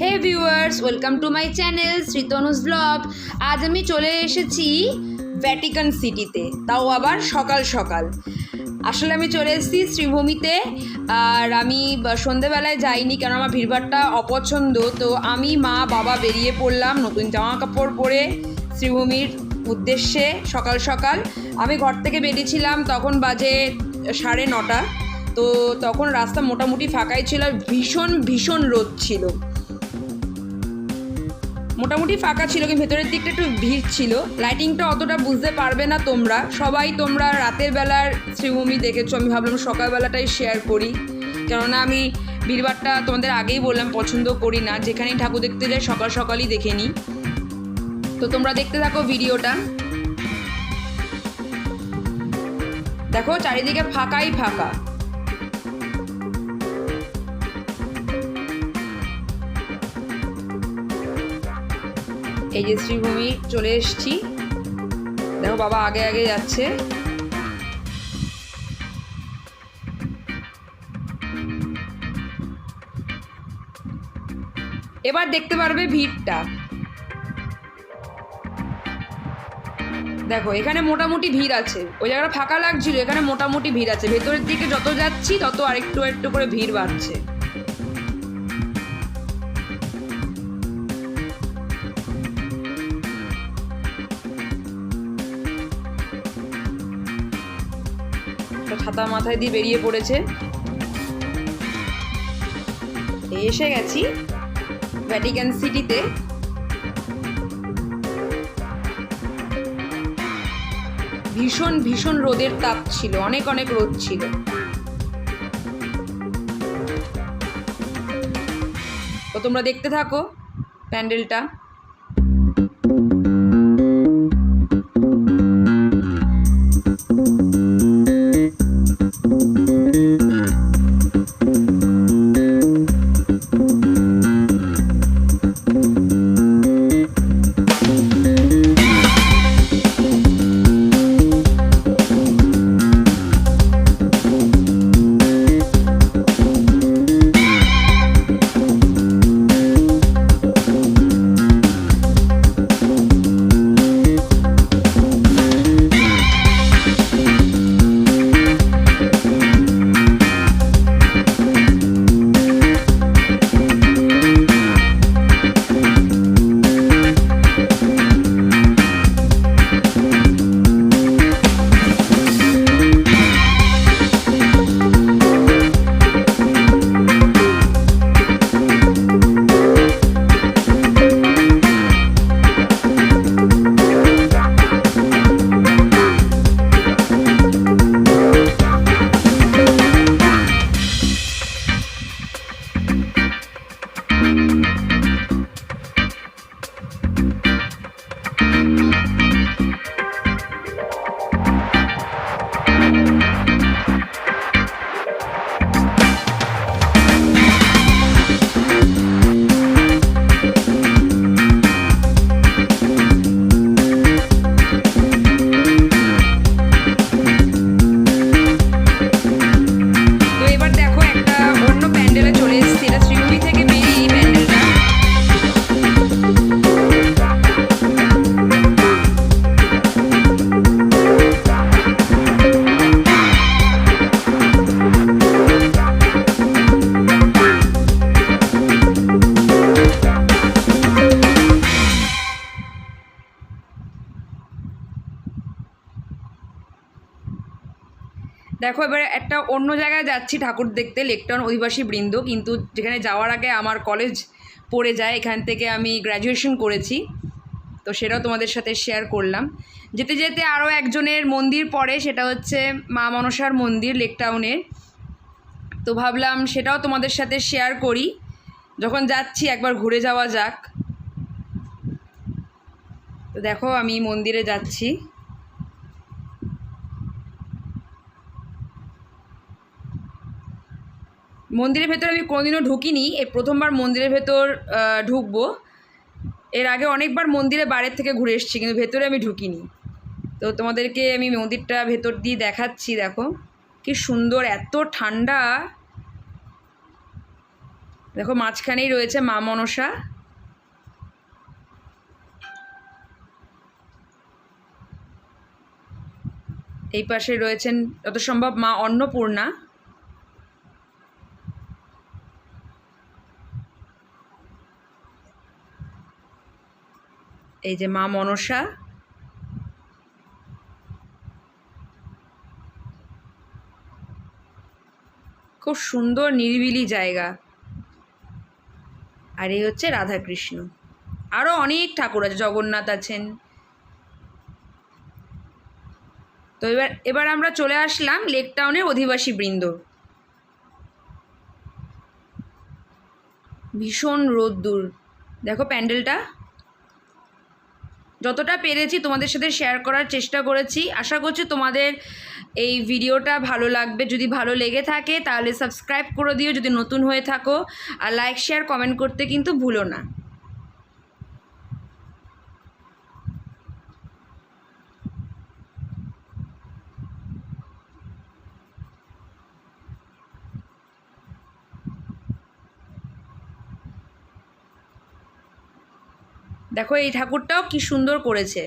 Hey viewers welcome to my channel Shritanuj vlog আজ আমি চলে এসেছি ভ্যাটিকান সিটিতে তাও আবার সকাল সকাল। আসলে আমি চলে এসেছি শ্রীভূমিতে, আর আমি সন্ধেবেলায় যাইনি কেন আমার ভিড়ভাড়টা অপছন্দ। তো আমি মা, বাবা বেরিয়ে পড়লাম নতুন জামা কাপড় পরে শ্রীভূমির উদ্দেশ্যে সকাল সকাল। আমি ঘর থেকে বেরিয়েছিলাম তখন বাজে সাড়ে নটা। তো তখন রাস্তা মোটামুটি ফাঁকাই ছিল আর ভীষণ ভীষণ রোদ ছিল। মোটামুটি ফাঁকা ছিল, কিন্তু ভেতরের দিকটা একটু ভিড় ছিল। লাইটিংটা অতটা বুঝতে পারবে না তোমরা। সবাই তোমরা রাতের বেলার শ্রীভূমি দেখেছ, আমি ভাবলাম সকালবেলাটাই শেয়ার করি। কেননা আমি ভিড়ভাড়টা তোমাদের আগেই বললাম, পছন্দ করি না। যেখানেই ঠাকুর দেখতে যাই, সকাল সকালই দেখে নিই। তো তোমরা দেখতে থাকো ভিডিওটা। দেখো, চারিদিকে ফাঁকাই ফাঁকা। এই যে শ্রীভূমি চলে এসছি। দেখো বাবা আগে আগে যাচ্ছে। এবার দেখতে পারবে ভিড়টা। দেখো, এখানে মোটামুটি ভিড় আছে। ওই জায়গাটা ফাঁকা লাগছিল, এখানে মোটামুটি ভিড় আছে। ভেতরের দিকে যত যাচ্ছি, তত আরেকটু একটু করে ভিড় বাড়ছে। ছাতা মাথায় দিয়ে বেরিয়ে পড়েছে। এসে গেছি ভ্যাটিকান সিটিতে ভীষণ ভীষণ রোদের তাপ ছিল, অনেক অনেক রোদ ছিল। তো তোমরা দেখতে থাকো প্যান্ডেলটা। দেখো, এবার একটা অন্য জায়গায় যাচ্ছি ঠাকুর দেখতে লেকটন অধিবাসী বৃন্দ, কিন্তু যেখানে যাওয়ার আগে আমার কলেজ পড়ে যায়, এখান থেকে আমি গ্র্যাজুয়েশন করেছি। তো সেটাও তোমাদের সাথে শেয়ার করলাম। যেতে যেতে আরও একজনের মন্দির পড়ে, সেটা হচ্ছে মা মনসার মন্দির লেকটাউনের তো ভাবলাম সেটাও তোমাদের সাথে শেয়ার করি। যখন যাচ্ছি, একবার ঘুরে যাওয়া যাক। তো দেখো, আমি মন্দিরে যাচ্ছি। মন্দিরের ভেতর আমি কোনোদিনও ঢুকিনি। এই প্রথমবার মন্দিরের ভেতর ঢুকবো। এর আগে অনেকবার মন্দিরে বাইরের থেকে ঘুরে এসেছি, কিন্তু ভেতরে আমি ঢুকিনি। তো তোমাদেরকে আমি মন্দিরটা ভেতর দিয়ে দেখাচ্ছি, দেখো। কি সুন্দর, এত ঠান্ডা। দেখো, মাঝখানেই রয়েছে মা মনসা। এই পাশে রয়েছেন, যত সম্ভব মা অন্নপূর্ণা। এই যে মা মনসা। খুব সুন্দর নিরিবিলি জায়গা। আর এই হচ্ছে রাধাকৃষ্ণ। আরও অনেক ঠাকুর আছে, জগন্নাথ আছেন। তো এবার এবার আমরা চলে আসলাম লেক টাউনের অধিবাসী বৃন্দ। ভীষণ রোদ্দুর। দেখো প্যান্ডেলটা। যতটা পেরেছি তোমাদের সাথে শেয়ার করার চেষ্টা করেছি। আশা করছি তোমাদের এই ভিডিওটা ভালো লাগবে। যদি ভালো লেগে থাকে তাহলে সাবস্ক্রাইব করে দিও। যদি নতুন হয়ে থাকো, আর লাইক শেয়ার কমেন্ট করতে কিন্তু ভুলো না। দেখো এই ঠাকুরটাও কি সুন্দর করেছে।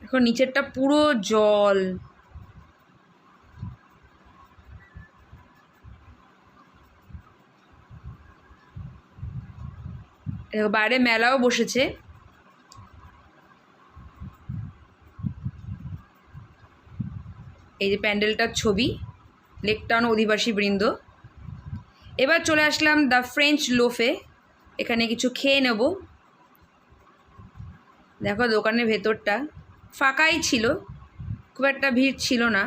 দেখো নিচেরটা পুরো জল। দেখো বাইরে মেলাও বসেছে। এই যে প্যান্ডেলটার ছবি লেকটাউন অধিবাসী বৃন্দ। এবার চলে আসলাম দ্য ফ্রেঞ্চ লোফে এখানে কিছু খেয়ে নেব। দেখো দোকানের ভেতরটা ফাঁকাই ছিল, খুব একটা ভিড় ছিল না।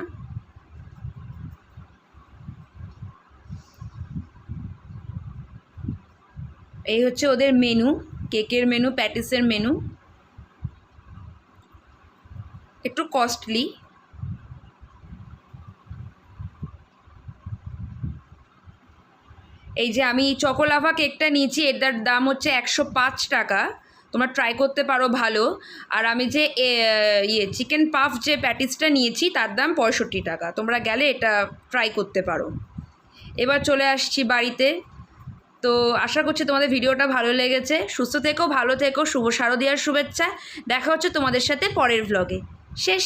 এই হচ্ছে ওদের মেনু কেকের মেনু প্যাটিসের মেনু একটু কস্টলি এই যে আমি চকোলাভা কেকটা নিয়েছি, এটার দাম হচ্ছে একশো পাঁচ টাকা। তোমরা ট্রাই করতে পারো ভালো। আর আমি যে ইয়ে চিকেন পাফ যে প্যাটিসটা নিয়েছি, তার দাম পঁয়ষট্টি টাকা। তোমরা গেলে এটা ট্রাই করতে পারো। এবার চলে আসছি বাড়িতে। তো আশা করছি তোমাদের ভিডিওটা ভালো লেগেছে। সুস্থ থেকো, ভালো থেকো, শুভ শারদীয়ার শুভেচ্ছা। দেখা হচ্ছে তোমাদের সাথে পরের ভ্লগে শেষ।